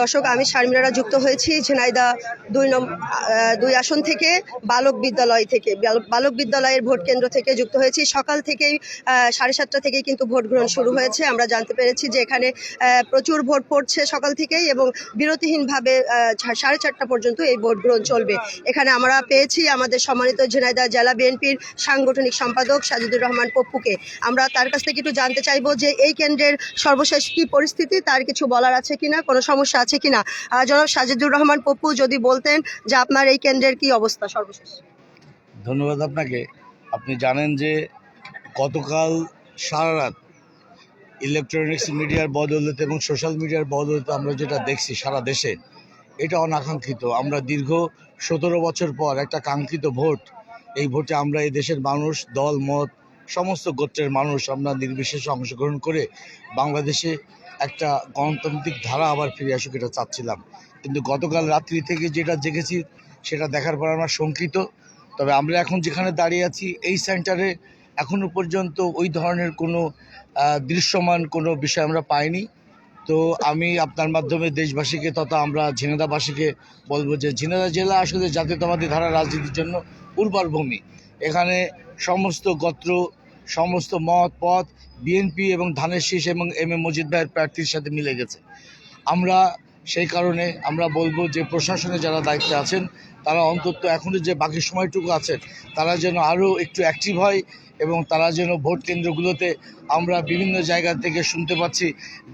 দর্শক, আমি শারমিলারা যুক্ত হয়েছি ঝিনাইদা দুই নম দুই আসন থেকে, বালক বিদ্যালয় থেকে বালক বিদ্যালয়ের ভোট কেন্দ্র থেকে যুক্ত হয়েছি। সকাল থেকেই সাড়ে সাতটা থেকেই কিন্তু ভোট গ্রহণ শুরু হয়েছে। আমরা জানতে পেরেছি যে এখানে প্রচুর ভোট পড়ছে সকাল থেকেই এবং বিরতিহীনভাবে সাড়ে চারটা পর্যন্ত এই ভোট গ্রহণ চলবে। এখানে আমরা পেয়েছি আমাদের সম্মানিত ঝিনাইদহ জেলা বিএনপির সাংগঠনিক সম্পাদক সাজিদুর রহমান পপ্পুকে। আমরা তার কাছ থেকে একটু জানতে চাইব যে এই কেন্দ্রের সর্বশেষ কি পরিস্থিতি, তার কিছু বলার আছে কিনা? কোনো সমস্যা আছে কিনা? জনাব সাজিদুর রহমান পপ্পু যদি বলতেন যে আপনার এই কেন্দ্রের কি অবস্থা সর্বশেষ? ধন্যবাদ আপনাকে। আপনি জানেন যে গতকাল সারা রাত ইলেকট্রনিক্স মিডিয়ার বদৌলতে এবং সোশ্যাল মিডিয়ার বদৌলতে আমরা যেটা দেখছি সারা দেশে, এটা অনাকাঙ্ক্ষিত। আমরা দীর্ঘ সতেরো বছর পর একটা কাঙ্ক্ষিত ভোট, এই ভোটে আমরা এই দেশের মানুষ, দল, মত, সমস্ত গোত্রের মানুষ আমরা নির্বিশেষে অংশগ্রহণ করে বাংলাদেশে একটা গণতান্ত্রিক ধারা আবার ফিরে আসুক এটা চাচ্ছিলাম। কিন্তু গতকাল রাত্রি থেকে যেটা দেখেছি, সেটা দেখার পর আমরা শঙ্কিত। তবে আমরা এখন যেখানে দাঁড়িয়ে আছি, এই সেন্টারে এখনও পর্যন্ত ওই ধরনের কোনো দৃশ্যমান কোনো বিষয় আমরা পাইনি। তো আমি আপনার মাধ্যমে দেশবাসীকে তথা আমরা ঝিনাদাবাসীকে বলব যে ঝিনাদা জেলা আসলে জাতীয়তাবাদী ধারা রাজনীতির জন্য উর্বর ভূমি। এখানে সমস্ত গোত্র সমস্ত মত, পথ বিএনপি এবং ধানের শীষ এবং এম এ মজিদ ভাইয়ের প্রার্থীর সাথে মিলে গেছে। আমরা সেই কারণে আমরা বলব যে প্রশাসনে যারা দায়িত্বে আছেন, তারা অন্তত এখনও যে বাকি সময়টুকু আছে, তারা যেন আরও একটু অ্যাক্টিভ হয় এবং তারা যেন ভোট কেন্দ্রগুলোতে আমরা বিভিন্ন জায়গা থেকে শুনতে পাচ্ছি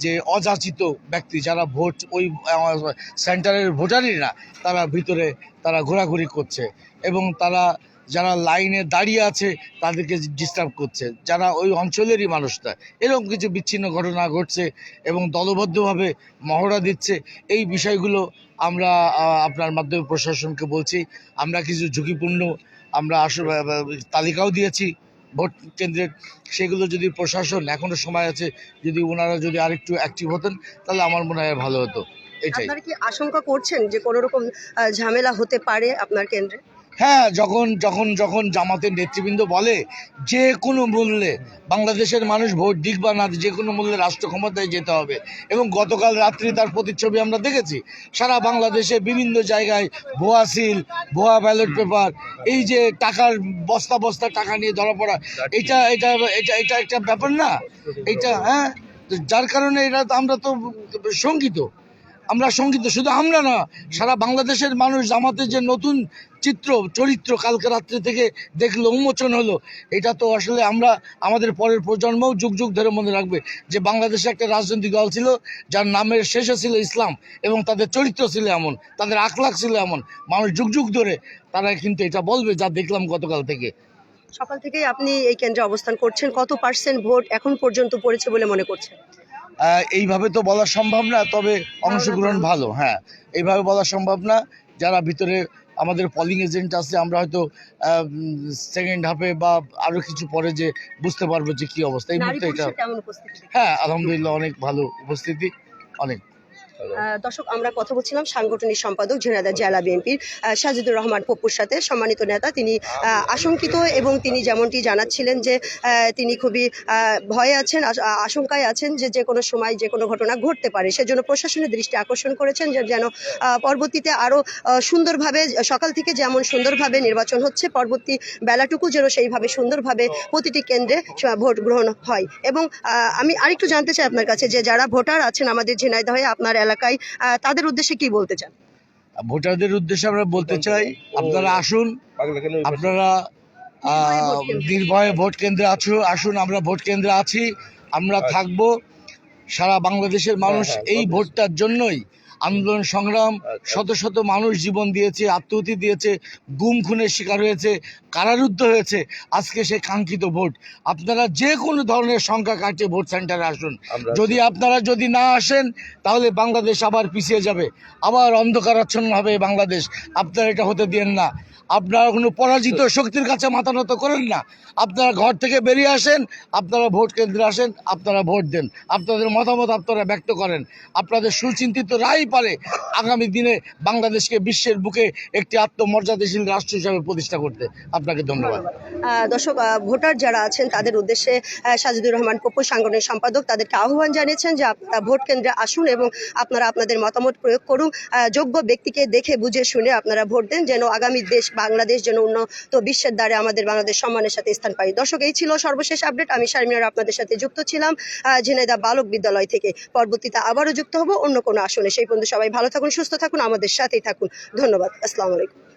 যে অযাচিত ব্যক্তি যারা ভোট ওই সেন্টারের ভোটারই না, তারা ভিতরে তারা ঘোরাঘুরি করছে এবং তারা যারা লাইনে দাঁড়িয়ে আছে, তাদেরকে ডিস্টার্ব করছে। যারা ওই অঞ্চলেরই মানুষটা এরকম কিছু বিচ্ছিন্ন ঘটনা ঘটছে এবং দলবদ্ধভাবে মহড়া দিচ্ছে। এই বিষয়গুলো আমরা আপনার মাধ্যমে প্রশাসনকে বলছি। আমরা কিছু ঝুঁকিপূর্ণ আমরা আসলে তালিকাও দিয়েছি ভোট কেন্দ্রের সেগুলো যদি প্রশাসন এখনও সময় আছে, যদি ওনারা যদি আরেকটু অ্যাক্টিভ হতেন, তাহলে আমার মনে হয় ভালো হতো। এটাই। আপনারা কি আশঙ্কা করছেন যে কোনো রকম ঝামেলা হতে পারে আপনার কেন্দ্রে? হ্যাঁ যখন যখন যখন জামাতের নেতৃবৃন্দ বলে যে কোনো মূল্যে বাংলাদেশের মানুষ ভোট দিক বা না যে কোনো মূল্যে রাষ্ট্র ক্ষমতায় যেতে হবে। এবং গতকাল রাত্রি তার প্রতিচ্ছবি আমরা দেখেছি। সারা বাংলাদেশে বিভিন্ন জায়গায় ভুয়া সিল, ভুয়া ব্যালট পেপার, এই যে টাকার বস্তা বস্তা টাকা নিয়ে ধরা পড়া, এটা এটা এটা এটা একটা ব্যাপার না। এটা হ্যাঁ যার কারণে এটা আমরা তো শঙ্কিত। আমরা শঙ্কিত শুধু আমরা না, সারা বাংলাদেশের মানুষ জামাতের যে নতুন চিত্র, চরিত্র কালকে রাত্রি থেকে দেখল, উন্মোচন হলো, এটা তো আসলে আমরা আমাদের পরের প্রজন্মও যুগ যুগ ধরে মনে রাখবে যে বাংলাদেশে একটা রাজনৈতিক দল ছিল, যার নামের শেষে ছিল ইসলাম এবং তাদের চরিত্র ছিল এমন, তাদের আখলাখ ছিল এমন। মানুষ যুগ যুগ ধরে তারা কিন্তু এটা বলবে, যা দেখলাম গতকাল থেকে। সকাল থেকেই আপনি এই কেন্দ্রে অবস্থান করছেন, কত পার্সেন্ট ভোট এখন পর্যন্ত পড়েছে বলে মনে করছেন? এইভাবে তো বলা সম্ভব না তবে অংশগ্রহণ ভালো হ্যাঁ। এইভাবে বলা সম্ভব না। যারা ভিতরে আমাদের পলিং এজেন্ট আছে আমরা হয়তো সেকেন্ড হাফে বা আরও কিছু পরে যে বুঝতে পারব যে কী অবস্থা। এই মুহূর্তে এটা হ্যাঁ আলহামদুলিল্লাহ অনেক ভালো উপস্থিতি অনেক। দর্শক আমরা কথা বলছিলাম সাংগঠনিক সম্পাদক ঝিনাইদহ জেলা বিএনপির সাজিদুর রহমান পপ্পুর সাথে সম্মানিত নেতা। তিনি আশঙ্কিত এবং তিনি যেমনটি জানাচ্ছিলেন যে তিনি খুবই ভয়ে আছেন আশঙ্কায় আছেন যে যে কোনো সময় যে কোনো ঘটনা ঘটতে পারে। সেজন্য প্রশাসনের দৃষ্টি আকর্ষণ করেছেন যে যেন পরবর্তীতে আরও সুন্দরভাবে সকাল থেকে যেমন সুন্দরভাবে নির্বাচন হচ্ছে পরবর্তী বেলাটুকু যেন সেইভাবে সুন্দরভাবে প্রতিটি কেন্দ্রে ভোট গ্রহণ হয়। এবং আমি আরেকটু জানতে চাই আপনার কাছে যে যারা ভোটার আছেন আমাদের ঝিনাইদহে আপনার এলাকায় তাদের উদ্দেশ্যে কি বলতে চান? ভোটারদের উদ্দেশ্যে আমরা বলতে চাই আপনারা আসুন আপনারা আহ, নির্ভয়ে ভোট কেন্দ্রে আছো আসুন আমরা ভোট কেন্দ্রে আছি আমরা থাকব সারা বাংলাদেশের মানুষ এই ভোটটার জন্যই আন্দোলন সংগ্রাম শত শত মানুষ জীবন দিয়েছে আত্মহতি দিয়েছে গুম খুনের শিকার হয়েছে কারারুদ্ধ হয়েছে। আজকে সে কাঙ্ক্ষিত ভোট। আপনারা যে কোনো ধরনের সংখ্যা কাটিয়ে ভোট সেন্টারে আসুন। যদি আপনারা যদি না আসেন তাহলে বাংলাদেশ আবার পিছিয়ে যাবে। আবার অন্ধকারাচ্ছন্ন হবে বাংলাদেশ। আপনারা এটা হতে দিয়েন না। আপনারা কোনো পরাজিত শক্তির কাছে মাথা নত করেন না। আপনারা ঘর থেকে বেরিয়ে আসেন আপনারা ভোট কেন্দ্রে আসেন আপনারা ভোট দেন। আপনাদের মতামত আপনারা ব্যক্ত করেন। আপনাদের সুচিন্তিত রায় পারে। আগামী দিনে বাংলাদেশকে বিশ্বের বুকে একটি আত্মমর্যাদাশীল রাষ্ট্র হিসাবে প্রতিষ্ঠা করতে। আপনাকে ধন্যবাদ। দর্শক ভোটার যারা আছেন তাদের উদ্দেশ্যে সাজিদুর রহমান পপ্পু সাংগঠনিক সম্পাদক তাদেরকে আহ্বান জানিয়েছেন যে আপনারা ভোট কেন্দ্রে আসুন এবং আপনারা আপনাদের মতামত প্রয়োগ করুন। যোগ্য ব্যক্তিকে দেখে বুঝে শুনে আপনারা ভোট দেন যেন আগামী দেশ বাংলাদেশ যেন উন্নত বিশ্বের দ্বারে আমাদের বাংলাদেশ সম্মানের সাথে স্থান পাই দর্শক এই ছিল সর্বশেষ আপডেট। আমি শারমিনার আপনাদের সাথে যুক্ত ছিলাম। আহ, ঝিনাইদহ বালক বিদ্যালয় থেকে। পরবর্তীতে আবারও যুক্ত হব অন্য কোনো আসনে। সেই পর্যন্ত সবাই ভালো থাকুন সুস্থ থাকুন আমাদের সাথেই থাকুন। ধন্যবাদ আসসালামু আলাইকুম।